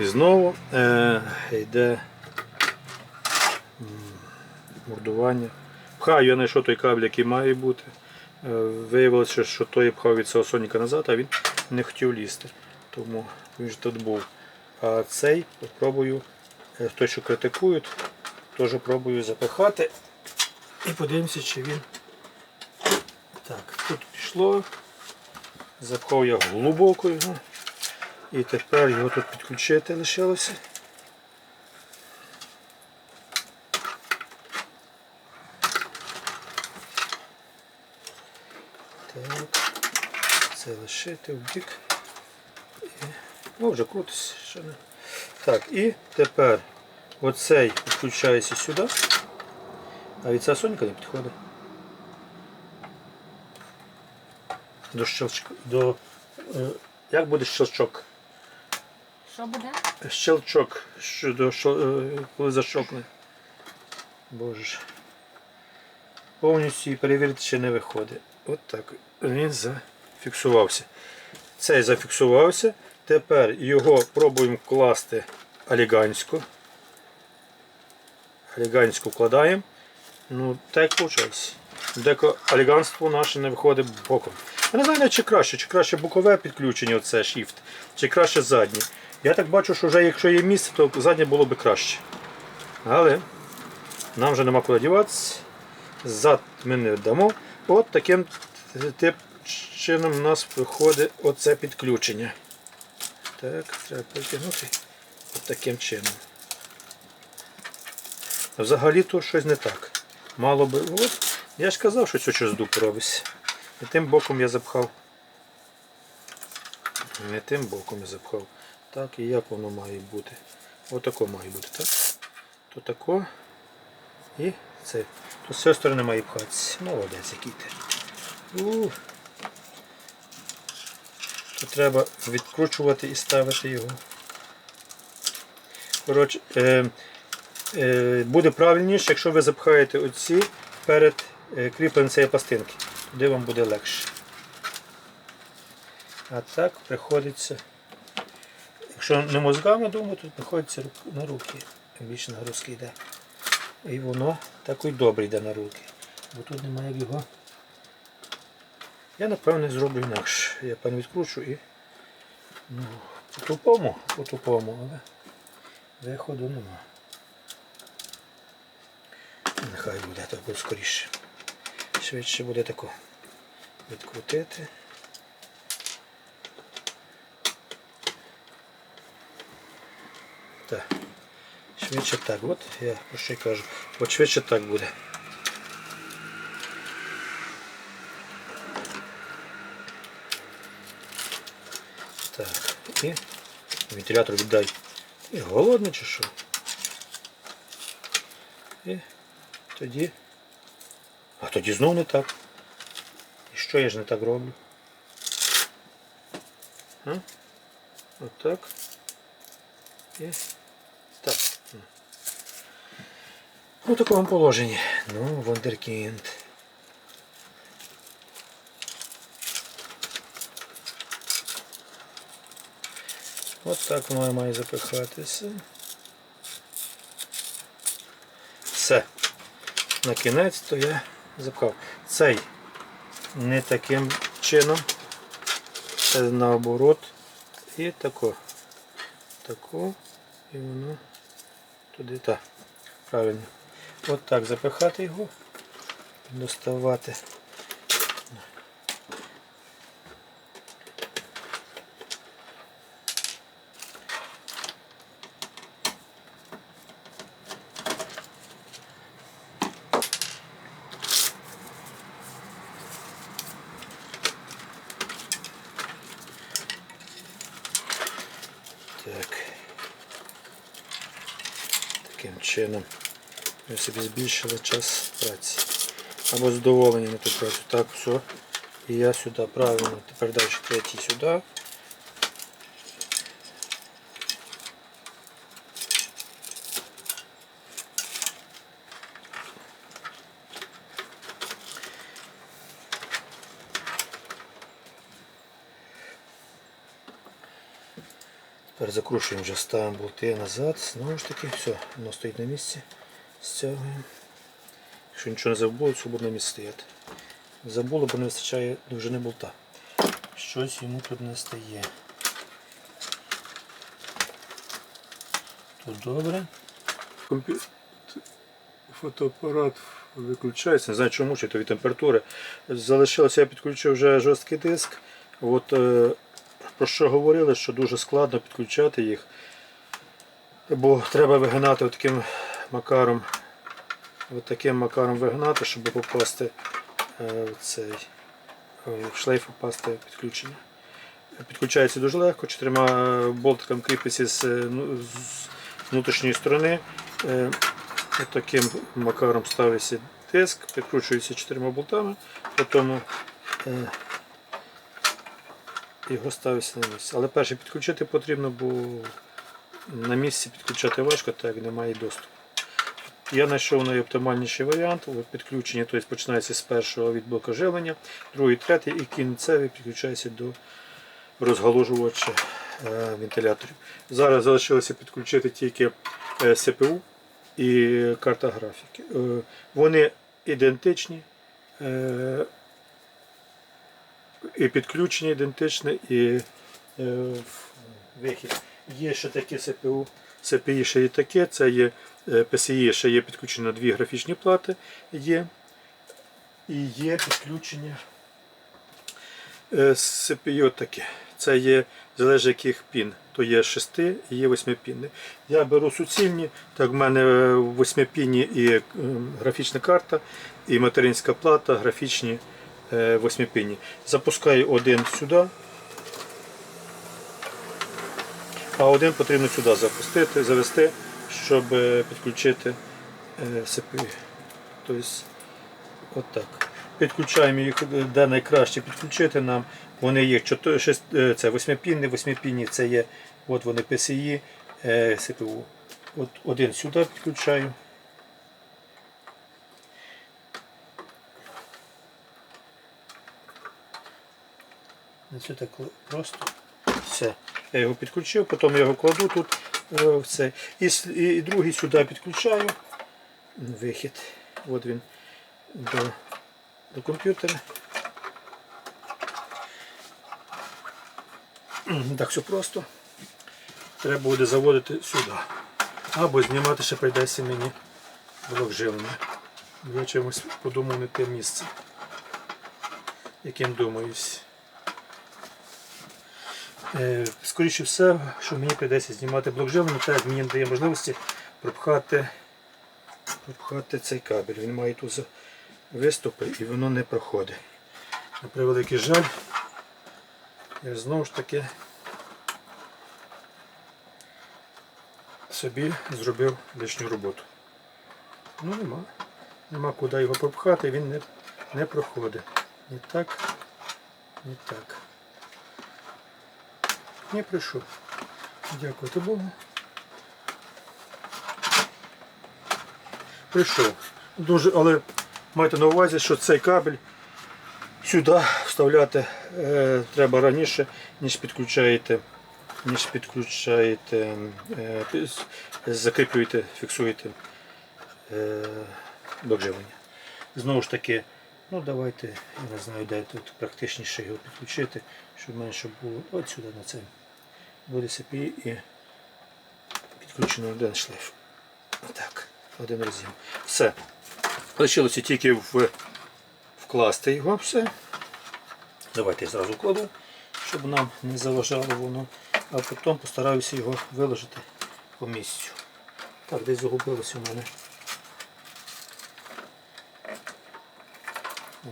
І знову е, йде мордування. Пхаю я знайшов той кабель, який має бути. Е, Виявилося, що той пхав від цього соняка назад, а він не хотів лізти. Тому він ж тут був. А цей спробую, е, той, що критикують, теж пробую запихати. І подивимося, чи він. Так, тут пішло. Запхав я глибоко його. І тепер його тут підключити лишилося. Так, це лишити в бік. О, вже крутиться. Ще не. Так, і тепер оцей підключається сюди, а від цього соняка не підходить. До щелчка. До, е, як буде щелчок? Що буде? Щелчок, що до, що, е, коли защокне. Боже. Повністю її перевірити ще не виходить. От так. Він зафіксувався. Цей зафіксувався. Тепер його пробуємо вкласти аліганську. Аліганську вкладаємо. Ну, так вийшло. Деко аліганство наше не виходить боком. Я не знаю, чи краще, чи краще бокове підключення, оце shift, чи краще заднє. Я так бачу, що вже якщо є місце, то заднє було б краще. Але нам вже нема куди діватися. Зад ми не дамо. От таким тип чином у нас виходить оце підключення. Так, треба притягнути от таким чином. Взагалі то щось не так. Мало би. От, я ж казав, що це щось дуб. І тим боком я запхав. Не тим боком я запхав. Так і як воно має бути. Отако має бути, так? То тако. І це. То з цієї сторони має пхатися. Молодець який ти. То треба відкручувати і ставити його. Коротше, е, е, буде правильніше, якщо ви запхаєте оці перед е, кріпленням цієї пластинки. Туди вам буде легше. А так приходиться. Якщо не мозгами думати, то приходиться на руки. Більше нагрузки йде. І воно такий добре йде на руки. Бо тут немає як його. Я напевне зроблю інакше. Я пан відкручу і ну, по-тупому, по-тупому, але виходу нема. Нехай буде так скоріше. Швидше буде тако відкрутити. Так. Швидше так. От я про що й кажу. От швидше так буде. Так. І вентилятор віддай. І голодний чи що? І тоді. А тоді знов не так. І що я ж не так роблю? А? Отак. І так. У такому положенні. Ну, вундеркінд. От так воно має запихатися. Все. На кінець то я запхав. Цей не таким чином. Це наоборот. І тако. Тако. І воно туди так. Правильно. От так запихати його, доставати. Так. Таким чином ми собі збільшили час праці. Або задоволені на ту працю. Так, все. І я сюди правильно. Тепер далі третій сюди. Тепер закручуємо вже, ставимо болти назад. Знову ж таки, все, воно стоїть на місці. Стягуємо. Якщо нічого не забуло, на місці стояти. Забуло, бо не вистачає довжини болта. Щось йому тут не стає. Тут добре. Фотоапарат виключається, не знаю чому, чи то від температури. Залишилося, я підключив вже жорсткий диск. От, е, про що говорили, що дуже складно підключати їх, бо треба вигинати таким макаром, таким макаром вигинати, щоб попасти е, в цей е, в шлейф попасти підключення. Підключається дуже легко, чотирма е, болтиками кріпиться з, ну, з внутрішньої сторони. Таким макаром ставиться диск, підкручується чотирма болтами, потім його ставиться на місце. Але перше підключити потрібно, бо на місці підключати важко, так як немає доступу. Я знайшов найоптимальніший варіант підключення, тобто починається з першого від блока живлення, другий, третій і кінцевий підключається до розгалужувача е, вентиляторів. Зараз залишилося підключити тільки е, СПУ і карта графіки. Е, Вони ідентичні. Е, І підключення ідентичне, і е, вихід. Є ще таке СПУ, СПІ ще є таке, це є е, PCI, ще є підключено дві графічні плати. Є. І є підключення е, CPU таке. Це є залежить яких пін. То є 6 і є 8 пінні. Я беру суцільні, так в мене 8 пінні і е, графічна карта, і материнська плата, графічні 8 пінні. Запускаю один сюди. А один потрібно сюди запустити, завести, щоб е, підключити е, CPU. Тобто, отак. Підключаємо їх, е, де найкраще підключити нам. Вони є 4, 6, е, це 8-пінні, 8-пінні це є от вони PCI, е, CPU. От один сюди підключаю. Не Це так просто. Все. Я його підключив, потім я його кладу тут е, в цей. І, с- і другий сюди підключаю. Вихід. От він до, до комп'ютера. Так все просто. Треба буде заводити сюди. Або знімати ще прийдеться мені блок живлення. Я чимось подумав не те місце, яким думаюсь. Е, Скоріше все, що мені прийдеться знімати блок живлення, так мені не дає можливості пропхати, пропхати цей кабель. Він має тут виступи і воно не проходить. На превеликий жаль, я знову ж таки собі зробив лишню роботу. Ну нема. Нема куди його пропхати, він не, не проходить. Ні так, ні так. Не прийшов. Дякувати Богу. Прийшов. Дуже, але майте на увазі, що цей кабель сюди вставляти е, треба раніше, ніж підключаєте, ніж підключаєте, е, закріплюєте, фіксуєте е, блок. Знову ж таки, ну давайте, я не знаю, де тут практичніше його підключити, щоб менше було от сюди на це. Буде CPI і підключено один шлейф. Отак, один роз'єм. Все. Лишилося тільки в, вкласти його все. Давайте я зразу вкладу, щоб нам не заважало воно, а потім постараюся його виложити по місцю. Так, десь загубилося у мене.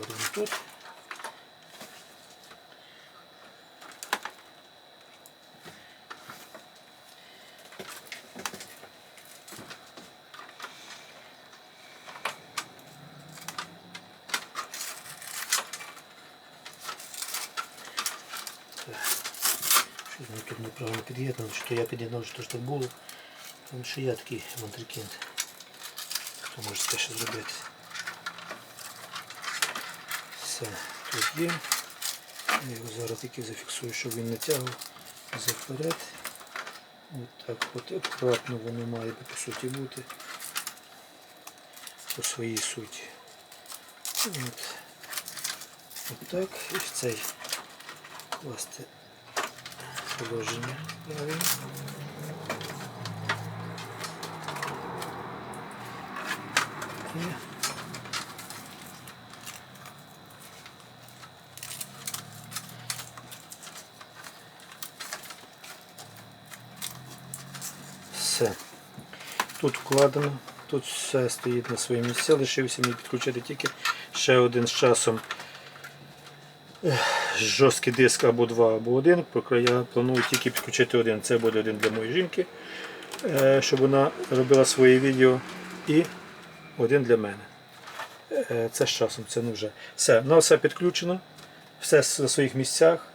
От він тут. Щось мені під'єднано, чи то я під'єднав, чи то ж так було. Там ще є такий мандрикінт. Хто може це ще зробити? Все, тут є. Я його зараз тільки зафіксую, щоб він не тягав заперед. От так от акуратно воно має по суті бути. По своїй суті. От. От. І в цей класти положення. І все. Тут вкладено, тут все стоїть на своїм місці. Лишився мені підключити тільки ще один з часом жорсткий диск або два, або один. Я планую тільки підключити один. Це буде один для моєї жінки, е, щоб вона робила своє відео. І один для мене. Е, Це з часом, це не вже. Все, на все підключено, все на своїх місцях.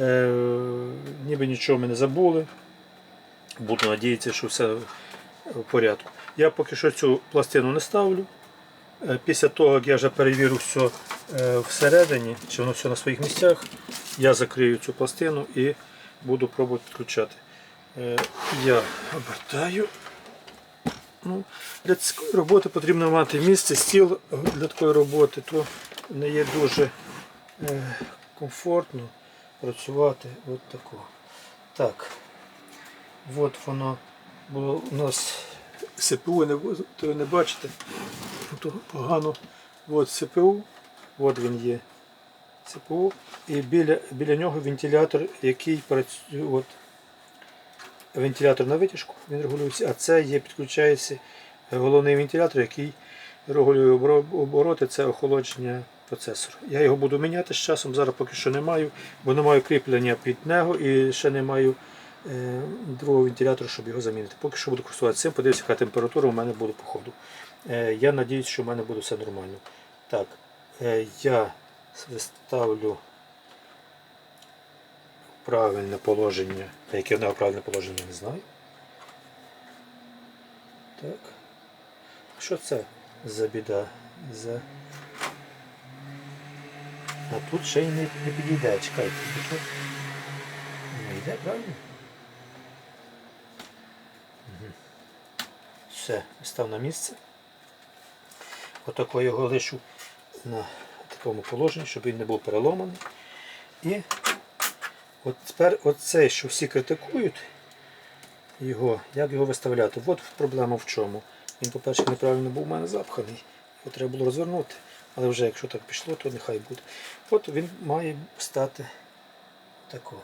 Е, Ніби нічого ми не забули. Буду надіятися, що все в порядку. Я поки що цю пластину не ставлю. Після того, як я вже перевірю все всередині, чи воно все на своїх місцях, я закрию цю пластину і буду пробувати підключати. Е, Я обертаю. Ну, для такої роботи потрібно мати місце, стіл для такої роботи, то не є дуже е, комфортно працювати от такого. Так. От воно було у нас СПУ, не, то ви не бачите. То погано. От СПУ, от він є. СПУ. І біля, біля нього вентилятор, який працює. От, вентилятор на витяжку, він регулюється, а це є, підключається головний вентилятор, який регулює обороти, це охолодження процесора. Я його буду міняти з часом, зараз поки що не маю, бо не маю кріплення під нього і ще не маю е, другого вентилятора, щоб його замінити. Поки що буду користуватися цим, подивлюся, яка температура у мене буде по ходу. Е, я надіюсь, що в мене буде все нормально. Так, е, я ставлю правильне положення. Яке в нього правильне положення, не знаю. Так. Що це за біда? За... А тут ще й не, не підійде, чекайте. Тут не йде, правильно? Все, став на місце. Отако його лишу на такому положенні, щоб він не був переломаний. І От тепер оце, що всі критикують його, як його виставляти. От проблема в чому. Він, по-перше, неправильно був у мене запханий. Його треба було розвернути. Але вже якщо так пішло, то нехай буде. От він має стати такого.